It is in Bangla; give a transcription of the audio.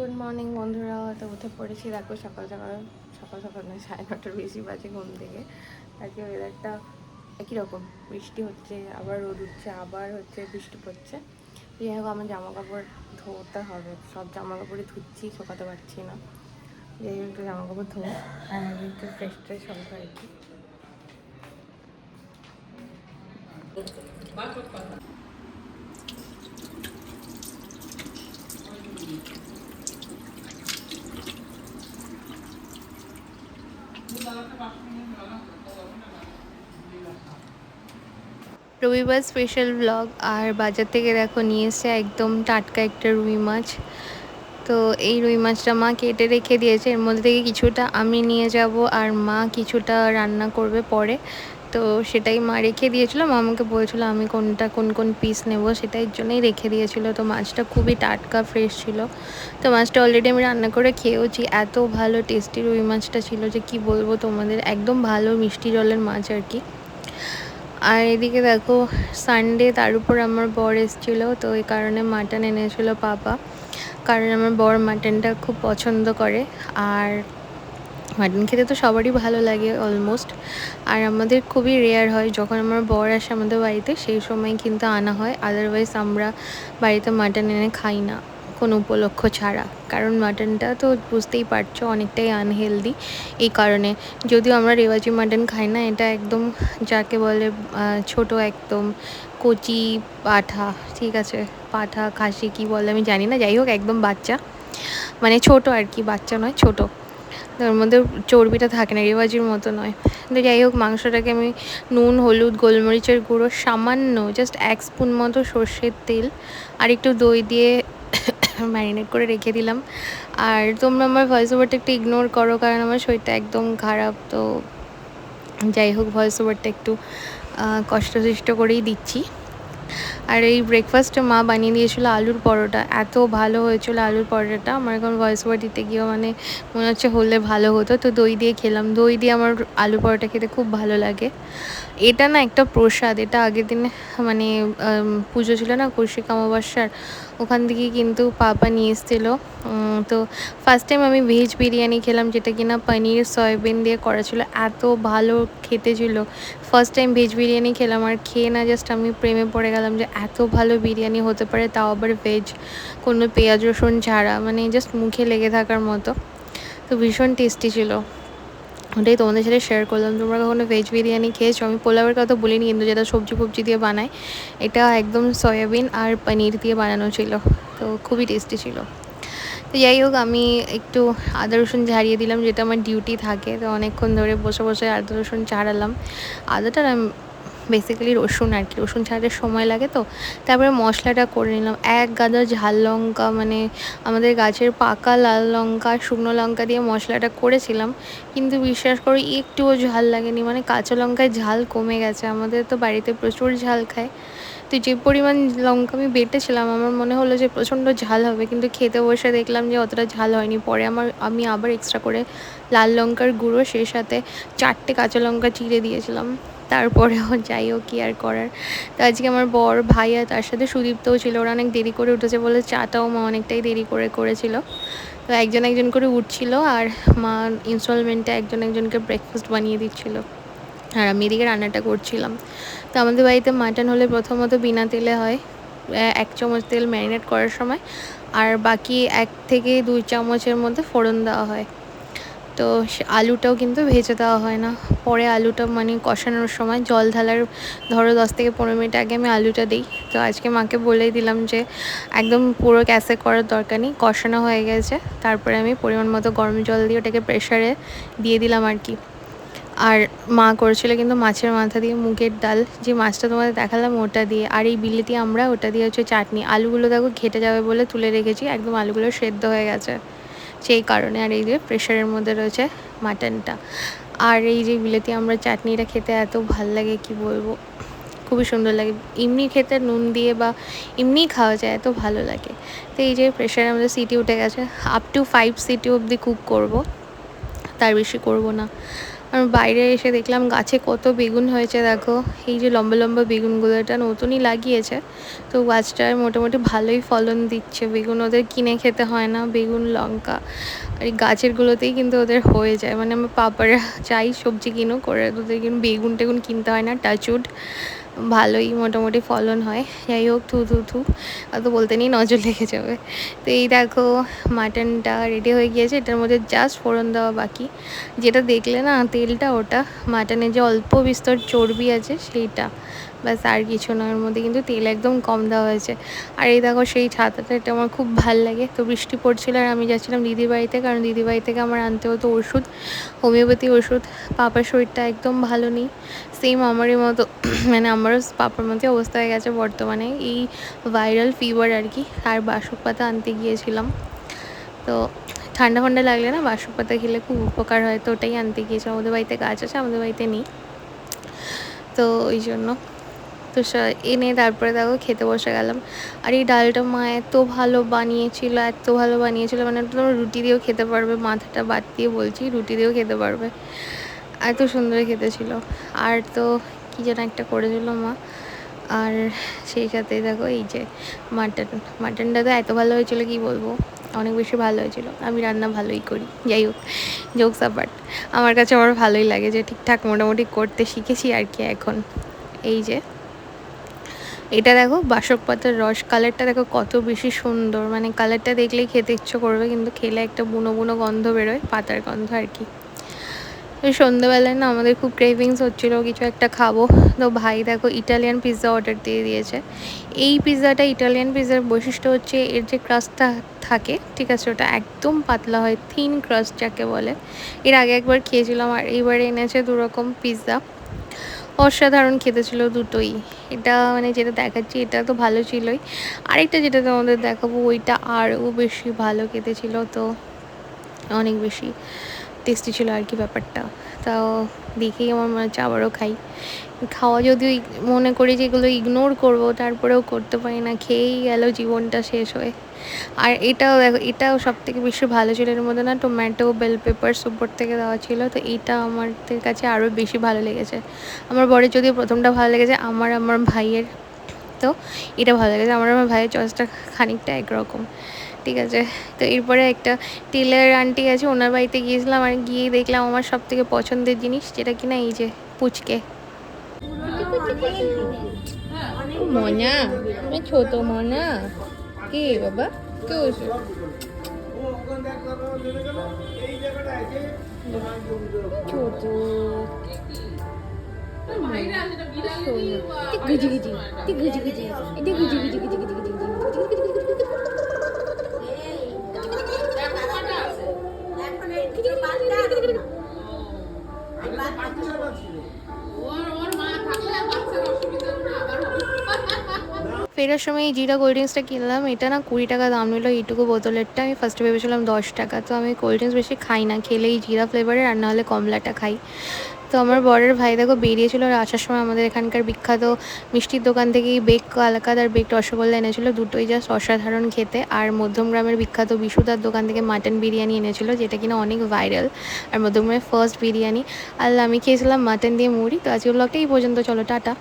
গুড মর্নিং বন্ধুরা। তো উঠে পড়েছি। দেখো, সকাল সকাল সকাল সকাল নয়, সাড়ে নটার বেশি বাজে ঘুম থেকে। আজকে ওয়েদারটা একই রকম। বৃষ্টি হচ্ছে, আবার রোদ উঠছে, আবার হচ্ছে বৃষ্টি পড়ছে। যাই হোক, আমার জামা কাপড় ধোতে হবে। সব জামা কাপড়ই ধুচ্ছি, শোকাতে পারছি না। যাই হোক, একটু জামা কাপড় ধোবো। আর একটু ফ্রেশ ট্রেশ হবে আর কি। রবিবার স্পেশাল ব্লগ আর বাজার থেকে দেখো নিয়ে এসছে একদম টাটকা একটা রুই মাছ। তো এই রুই মাছটা মা কেটে রেখে দিয়েছে, এর মধ্যে থেকে কিছুটা আমি নিয়ে যাব আর মা কিছুটা রান্না করবে পরে। তো সেটাই মা রেখে দিয়েছিল, মা আমাকে বলেছিল আমি কোনটা কোন কোন পিস নেব সেটাই জন্যই রেখে দিয়েছিল। তো মাছটা খুবই টাটকা ফ্রেশ ছিল। তো মাছটা অলরেডি আমি রান্না করে খেয়েওছি, এত ভালো টেস্টি রুই মাছটা ছিল যে কি বলব তোমাদের, একদম ভালো মিষ্টি জলের মাছ আর কি। আর এদিকে দেখো সানডে তার উপর আমার বর এসেছিল, তো এই কারণে মাটন এনেছিল পাপা। কারণ আমার বর মাটনটা খুব পছন্দ করে। আর মাটন খেতে তো সবারই ভালো লাগে অলমোস্ট আর আমাদের খুবই রেয়ার হয়, যখন আমার বর আসে আমাদের বাড়িতে, সেই সময় কিন্তু আনা হয়। আদারওয়াইজ আমরা বাড়িতে মাটন এনে খাই না। কোনো উপলক্ষ ছাড়া। কারণ মাটনটা তো বুঝতেই পারছ অনেকটাই আনহেলদি এই কারণে যদিও আমরা রেওয়াজি মাটন খাই না, এটা একদম যাকে বলে ছোট একদম কচি পাঠা, ঠিক আছে? পাঠা, খাসি কি বলে আমি জানি না। যাই হোক, একদম বাচ্চা। মানে ছোট আর কি, বাচ্চা নয়, ছোট। ওর মধ্যে চর্বিটা থাকে না, রেওয়াজির মতো নয়। তো যাই হোক, মাংসটাকে আমি নুন, হলুদ, গোলমরিচের গুঁড়ো, সামান্য জাস্ট এক স্পুন মতো সর্ষের তেল আর একটু দই দিয়ে ম্যারিনেট করে রেখে দিলাম। আর তোমরা আমার ভয়েস ওভারটা একটু ইগনোর করো, কারণ আমার শরীরটা একদম খারাপ। তো যাই হোক ভয়েস ওভারটা একটু কষ্টসৃষ্ট করেই দিচ্ছি। আর এই ব্রেকফাস্টে মা বানিয়ে দিয়েছিল আলুর পরোটা। এত ভালো হয়েছিল আলুর পরোটাটা। আমার এখন ভয়েস ওভার দিতে গিয়েও মানে মনে হচ্ছে হলে ভালো হতো। তো দই দিয়ে খেলাম। দই দিয়ে আমার আলু পরোটা খেতে খুব ভালো লাগে। এটা না একটা প্রসাদ। এটা আগের দিনে মানে পুজো ছিল না কৌশিক অমাবস্যার। ওখান থেকে কিন্তু পাপা নিয়ে এসেছিল। তো ফার্স্ট টাইম আমি ভেজ বিরিয়ানি খেলাম, যেটা কিনা পনির, সয়াবিন দিয়ে করা ছিল। এত ভালো খেতে ছিল। ফার্স্ট টাইম ভেজ বিরিয়ানি খেলাম। আর খেয়ে না জাস্ট আমি প্রেমে পড়ে গেলাম যে এত ভালো বিরিয়ানি হতে পারে, তাও আবার ভেজ কোনো পেঁয়াজ, রসুন ছাড়া মানে জাস্ট মুখে লেগে থাকার মতো। তো ভীষণ টেস্টি ছিল। ওটাই তোমাদের সাথে শেয়ার করলাম। তোমরা কখনো ভেজ বিরিয়ানি খেয়েছো? আমি পোলাওয়ের কথা বলিনি, কিন্তু যেটা সবজি ফবজি দিয়ে বানায়, এটা একদম সয়াবিন আর পনির দিয়ে বানানো ছিল। তো খুবই টেস্টি ছিল। তো যাই হোক, আমি একটু আদা, রসুন ঝাড়িয়ে দিলাম, যেটা আমার ডিউটি থাকে। তো অনেকক্ষণ ধরে বসে বসে আদা, রসুন ছাড়ালাম আদাটা বেসিক্যালি রসুন আর কি। রসুন ছাড়াতে সময় লাগে তো। তারপরে মশলাটা করে নিলাম। এক গাদা ঝাল লঙ্কা মানে আমাদের গাছের পাকা লাল লঙ্কা, শুকনো লঙ্কা দিয়ে মশলাটা করেছিলাম। কিন্তু বিশ্বাস করো, একটুও ঝাল লাগেনি। মানে কাঁচা লঙ্কায় ঝাল কমে গেছে। আমাদের তো বাড়িতে প্রচুর ঝাল খায়। তো যে পরিমাণ লঙ্কা আমি বেটেছিলাম, আমার মনে হলো যে প্রচণ্ড ঝাল হবে। কিন্তু খেতে বসে দেখলাম যে অতটা ঝাল হয়নি। পরে আমার, আমি আবার এক্সট্রা করে লাল লঙ্কার গুঁড়ো, সেই সাথে চারটে কাঁচা লঙ্কা চিড়ে দিয়েছিলাম। তারপরেও যাই হোক কি আর করার। তো আজকে আমার বর ভাই আর তার সাথে সুদীপ্তও ছিল, ওরা অনেক দেরি করে উঠেছে বলে চাটাও মা অনেকটাই দেরি করে করেছিল। তো একজন একজন করে উঠছিল আর মা ইনস্টলমেন্টে একজন একজনকে ব্রেকফাস্ট বানিয়ে দিচ্ছিল। আর আমি এদিকে রান্নাটা করছিলাম। তো আমাদের বাড়িতে মাটন হলে প্রথমত বিনা তেলে হয় এক চামচ তেল ম্যারিনেট করার সময়, আর বাকি এক থেকে দুই চামচের মধ্যে ফোড়ন দেওয়া হয়। তো সে আলুটাও কিন্তু ভেজে দেওয়া হয় না। পরে আলুটা মানে কষানোর সময় জল ঢালার ধরো দশ থেকে পনেরো মিনিট আগে আমি আলুটা দিই। তো আজকে মাকে বলেই দিলাম যে একদম পুরো ক্যাসে করার দরকার নেই, কষানো হয়ে গেছে। তারপরে আমি পরিমাণ মতো গরম জল দিয়ে ওটাকে প্রেশারে দিয়ে দিলাম আর কি। আর মা করেছিল কিন্তু মাছের মাথা দিয়ে মুগের ডাল, যে মাছটা তোমাদের দেখালাম ওটা দিয়ে। আর এই বিলিতি আমরা ওটা দিয়ে হচ্ছে চাটনি। আলুগুলো দেখো ঘেটে যাবে বলে তুলে রেখেছি, একদম আলুগুলো সেদ্ধ হয়ে গেছে। সেই কারণে আর এই যে প্রেশারের মধ্যে রয়েছে মাটনটা আর এই যে বিলেতি আমরা চাটনিটা খেতে এত ভালো লাগে, কি বলব? খুবই সুন্দর লাগে। এমনি খেতে নুন দিয়ে বা এমনি খাওয়া যায়, এত ভালো লাগে। তো এই যে প্রেশারে আমাদের সিটি উঠে গেছে। আপ টু ফাইভ সিটি অবধি কুক করব। তার বেশি করব না। আর বাইরে এসে দেখলাম গাছে কত বেগুন হয়েছে, দেখো। এই যে লম্বা লম্বা বেগুনগুলো, এটা নতুনই লাগিয়েছে। তো গাছটার মোটামুটি ভালোই ফলন দিচ্ছে। বেগুন ওদের কিনে খেতে হয় না, বেগুন, লঙ্কা। আর এই গাছেরগুলোতেই কিন্তু ওদের হয়ে যায়। মানে আমার পাপারা চাই সবজি কিনো করে ওদের কিন্তু বেগুন টেগুন কিনতে হয় না টাচুড ভালোই মোটামুটি ফলন হয়। যাই হোক, থু থু থু। অত বলতে নেই, নজর লেগে যাবে। তো এই দেখো, মাটনটা রেডি হয়ে গিয়েছে। এটার মধ্যে জাস্ট ফোড়ন দেওয়া বাকি। যেটা দেখলে না, তেলটা ওটা। মাটনে যে অল্প বিস্তর চর্বি আছে, সেইটা। ব্যাস, আর কিছু না ওর মধ্যে কিন্তু তেল একদম কম দেওয়া হয়েছে। আর এই দেখো, সেই ছাতাটা, এটা আমার খুব ভালো লাগে। তো বৃষ্টি পড়ছিল আর আমি যাচ্ছিলাম দিদির বাড়িতে, কারণ দিদির বাড়ি থেকে আমার আনতে হতো ওষুধ, হোমিওপ্যাথি ওষুধ। পাপার শরীরটা একদম ভালো নেই। সেম আমারই মতো মানে আমারও পাপার মতো অবস্থা হয়ে গেছে বর্তমানে। এই ভাইরাল ফিভার আর কি আর বাসক পাতা আনতে গিয়েছিলাম। তো ঠান্ডা ফান্ডা লাগলে না, বাসক পাতা খেলে খুব উপকার হয়, তো ওটাই আনতে গিয়েছিলাম। আমাদের বাড়িতে গাছ আছে, আমাদের বাড়িতে নেই। তো ওই জন্য। তো এনে তারপরে দেখো খেতে বসে গেলাম। আর এই ডালটা মা এত ভালো বানিয়েছিল, এত ভালো বানিয়েছিল মানে তোমরা রুটি দিয়েও খেতে পারবে, মাথাটা বাদ দিয়ে বলছি, রুটি দিয়েও খেতে পারবে। এত সুন্দর খেতে ছিল। আর তো কী যেন একটা করেছিল মা, আর সেই সাথে দেখো এই যে মাটন, মাটনটা তো এত ভালো হয়েছিল কি বলব, অনেক বেশি ভালো হয়েছিল। আমি রান্না ভালোই করি, যাই হোক জোকস বাট আমার কাছে আমার ভালোই লাগে যে ঠিকঠাক মোটামুটি করতে শিখেছি আর কি এখন। এই যে এটা দেখো বাসক পাতার রস কালারটা দেখো কত বেশি সুন্দর। মানে কালারটা দেখলেই খেতে ইচ্ছে করবে, কিন্তু খেলে একটা বুনো বুনো গন্ধ বেরোয়, পাতার গন্ধ আর কি। ওই সন্ধ্যেবেলায় না আমাদের খুব ক্রেভিংস হচ্ছিল কিছু একটা খাব। তো ভাই দেখো ইটালিয়ান পিৎজা অর্ডার দিয়ে দিয়েছে। এই পিৎজাটা ইটালিয়ান পিৎজার বৈশিষ্ট্য হচ্ছে এর যে ক্রাস্টটা থাকে, ঠিক আছে, ওটা একদম পাতলা হয় থিন ক্রাস্ট যাকে বলে। এর আগে একবার খেয়েছিলাম আর এইবারে এনেছে দুরকম পিৎজা অসাধারণ খেতে ছিল দুটোই। এটা মানে যেটা দেখাচ্ছি, এটা তো ভালো ছিলই। আরেকটা যেটা তোমাদের দেখাবো, ওইটা আরও বেশি ভালো খেতে ছিল তো, অনেক বেশি। টেস্টি ছিল আর কি ব্যাপারটা। তাও দেখেই আমার মনে হচ্ছে আবারও খাই। খাওয়া যদিও মনে করি যে এগুলো ইগনোর করব, তারপরেও করতে পারি না, খেয়েই গেল জীবনটা শেষ হয়ে। আর এটাও এটাও সব থেকে বেশি ভালো ছিল এর মধ্যে না টোম্যাটো বেল পেপারস উপর থেকে দেওয়া ছিল। তো এইটা আমাদের কাছে আরও বেশি ভালো লেগেছে। আমার বরের যদিও প্রথমটা ভালো লেগেছে, আমার আমার ভাইয়ের তো এটা ভালো লেগেছে। আমার আমার ভাইয়ের চয়েসটা খানিকটা একরকম। ঠিক আছে তো এরপরে একটা টেলার আন্টি আছে ওনার বাড়িতে গিয়েছিলাম আর গিয়ে দেখলাম আমার সব থেকে পছন্দের জিনিস যেটা কিনা এই যে পুচকে মনা ছোট মনা কে বাবা কে ছোট ফেরার সময় এই জিরা কোল্ড ড্রিঙ্কসটা কিনলাম। এটা না কুড়ি টাকা দাম নিল, এইটুকু বোতলেরটা। আমি ফার্স্টে ভেবেছিলাম দশ টাকা। তো আমি কোল্ড ড্রিঙ্কস বেশি খাই না। খেলে এই জিরা ফ্লেভারের আর নাহলে কমলাটা খাই। তো আমার বরের ভাই দেখো বেরিয়েছিল, আর আসার সময় আমাদের এখানকার বিখ্যাত মিষ্টির দোকান থেকেই বেক কালাকাদ আর বেক রসগোল্লা এনেছিল। দুটোই জাস্ট অসাধারণ খেতে। আর মধ্যমগ্রামের বিখ্যাত বিশুদার দোকান থেকে মাটন বিরিয়ানি এনেছিল, যেটা কিনা অনেক ভাইরাল আর মধ্যমগ্রামের ফার্স্ট বিরিয়ানি। আর আমি খেয়েছিলাম মাটন দিয়ে মুড়ি। তো আজকে ব্লগটা এই পর্যন্ত। চলো, টাটা।